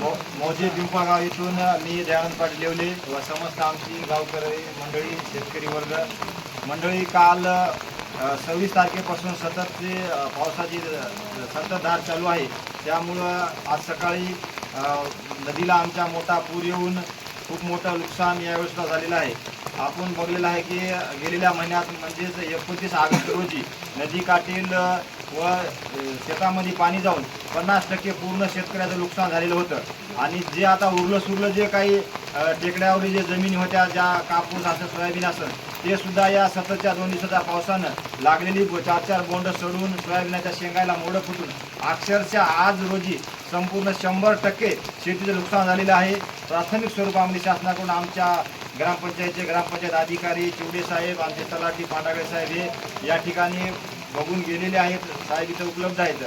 मो- मोजे पिंपळगाव इथून मी दयानंद पाटील येवले व समस्त आमची गावकरी मंडळी शेतकरी वर्ग. मंडळी काल सव्वीस तारखेपासून सततचे अ, पावसाची अ, संततधार चालू आहे त्यामुळं आज सकाळी नदीला आमच्या मोठा पूर येऊन खूप मोठं नुकसान यावेळेस झालेलं आहे. आपण बघलेलं आहे की गेलेल्या महिन्यात म्हणजेच एकोणतीस ऑगस्ट रोजी नदीकाठील व शेतामध्ये पाणी जाऊन पन्नास टक्के पूर्ण शेतकऱ्याचं नुकसान झालेलं होतं. आणि जे आता उरलं सुरलं जे काही टेकड्यावरील जे जमिनी होत्या ज्या कापूस असं सोयाबीन असं ते सुद्धा या सततच्या दोन दिवसाच्या पावसानं लागलेली चार चार बोंड सोडून सोयाबीनाच्या शेंगायला मोडं फुटून अक्षरशः आज रोजी संपूर्ण शंभर टक्के शेतीचं नुकसान झालेलं आहे. प्राथमिक स्वरूपामध्ये शासनाकडून आमच्या ग्रामपंचायतचे ग्रामपंचायत अधिकारी चिवडे साहेब आमचे तलाठी पांडागळे साहेब हे या ठिकाणी बघून गेलेले आहेत साहेब इथं उपलब्ध आहेत.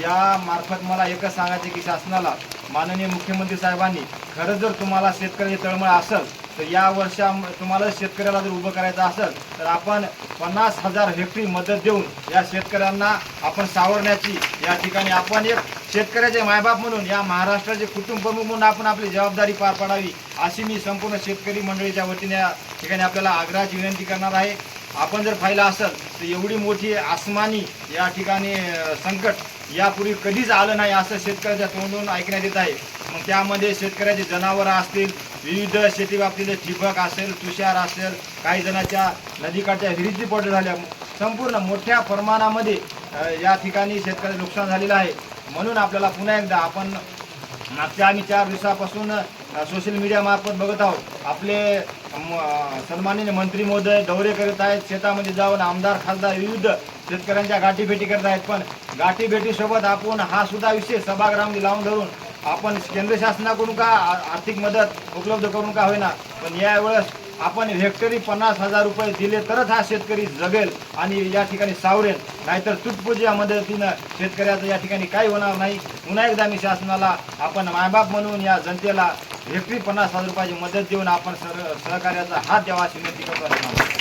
या मार्फत मला एकच सांगायचं की शासनाला माननीय मुख्यमंत्री साहेबांनी खरंच जर तुम्हाला शेतकऱ्याची तळमळ असेल तर या वर्षा तुम्हाला शेतकऱ्याला जर उभं करायचं असेल तर आपण पन्नास हजार हेक्टरी मदत देऊन या शेतकऱ्यांना आपण सावरण्याची या ठिकाणी आपण एक शेतकऱ्याचे मायबाप म्हणून या महाराष्ट्राचे कुटुंब प्रमुख म्हणून आपण आपली जबाबदारी पार पाडावी अशी मी संपूर्ण शेतकरी मंडळीच्या वतीने या ठिकाणी आपल्याला आग्रहाची विनंती करणार आहे. आपण जर पाहिलं असेल तर एवढी मोठी आसमानी या ठिकाणी संकट यापूर्वी कधीच आलं नाही असं शेतकऱ्याच्या तोंडून ऐकण्यात येत आहे. मग त्यामध्ये शेतकऱ्याचे जनावरं असतील विविध शेतीबाबतीचे ठिबक असेल तुषार असेल काही जणाच्या नदीकाठच्या विहिरीची पड झाल्या संपूर्ण मोठ्या प्रमाणामध्ये या ठिकाणी शेतकऱ्याचं नुकसान झालेलं आहे. म्हणून आपल्याला पुन्हा एकदा आपण मागच्या आम्ही चार दिवसापासून सोशल मीडियामार्फत बघत आहोत. आपले म, सन्माननीय मंत्री महोदय दौरे करत आहेत. शेतामध्ये जाऊन आमदार खासदार विविध शेतकऱ्यांच्या गाठीभेटी करत आहेत. पण गाठीभेटीसोबत आपण हा सुद्धा विषय सभागृहामध्ये लावून धरून आपण केंद्र शासनाकडून का आर्थिक मदत उपलब्ध करून का होईना? पण यावेळेस आपण हेक्टरी पन्नास हजार रुपये दिले तरच हा शेतकरी जगेल आणि या ठिकाणी सावरेल. नाहीतर तुटपुंजी मदतीनं शेतकऱ्याचं या ठिकाणी काही होणार नाही. पुन्हा एकदा मी शासनाला आपण मायबाप म्हणून या जनतेला हेक्टरी पन्नास हजार रुपयाची मदत देऊन आपण सर सहकार्याचा हात द्यावा अशी विनंती करतो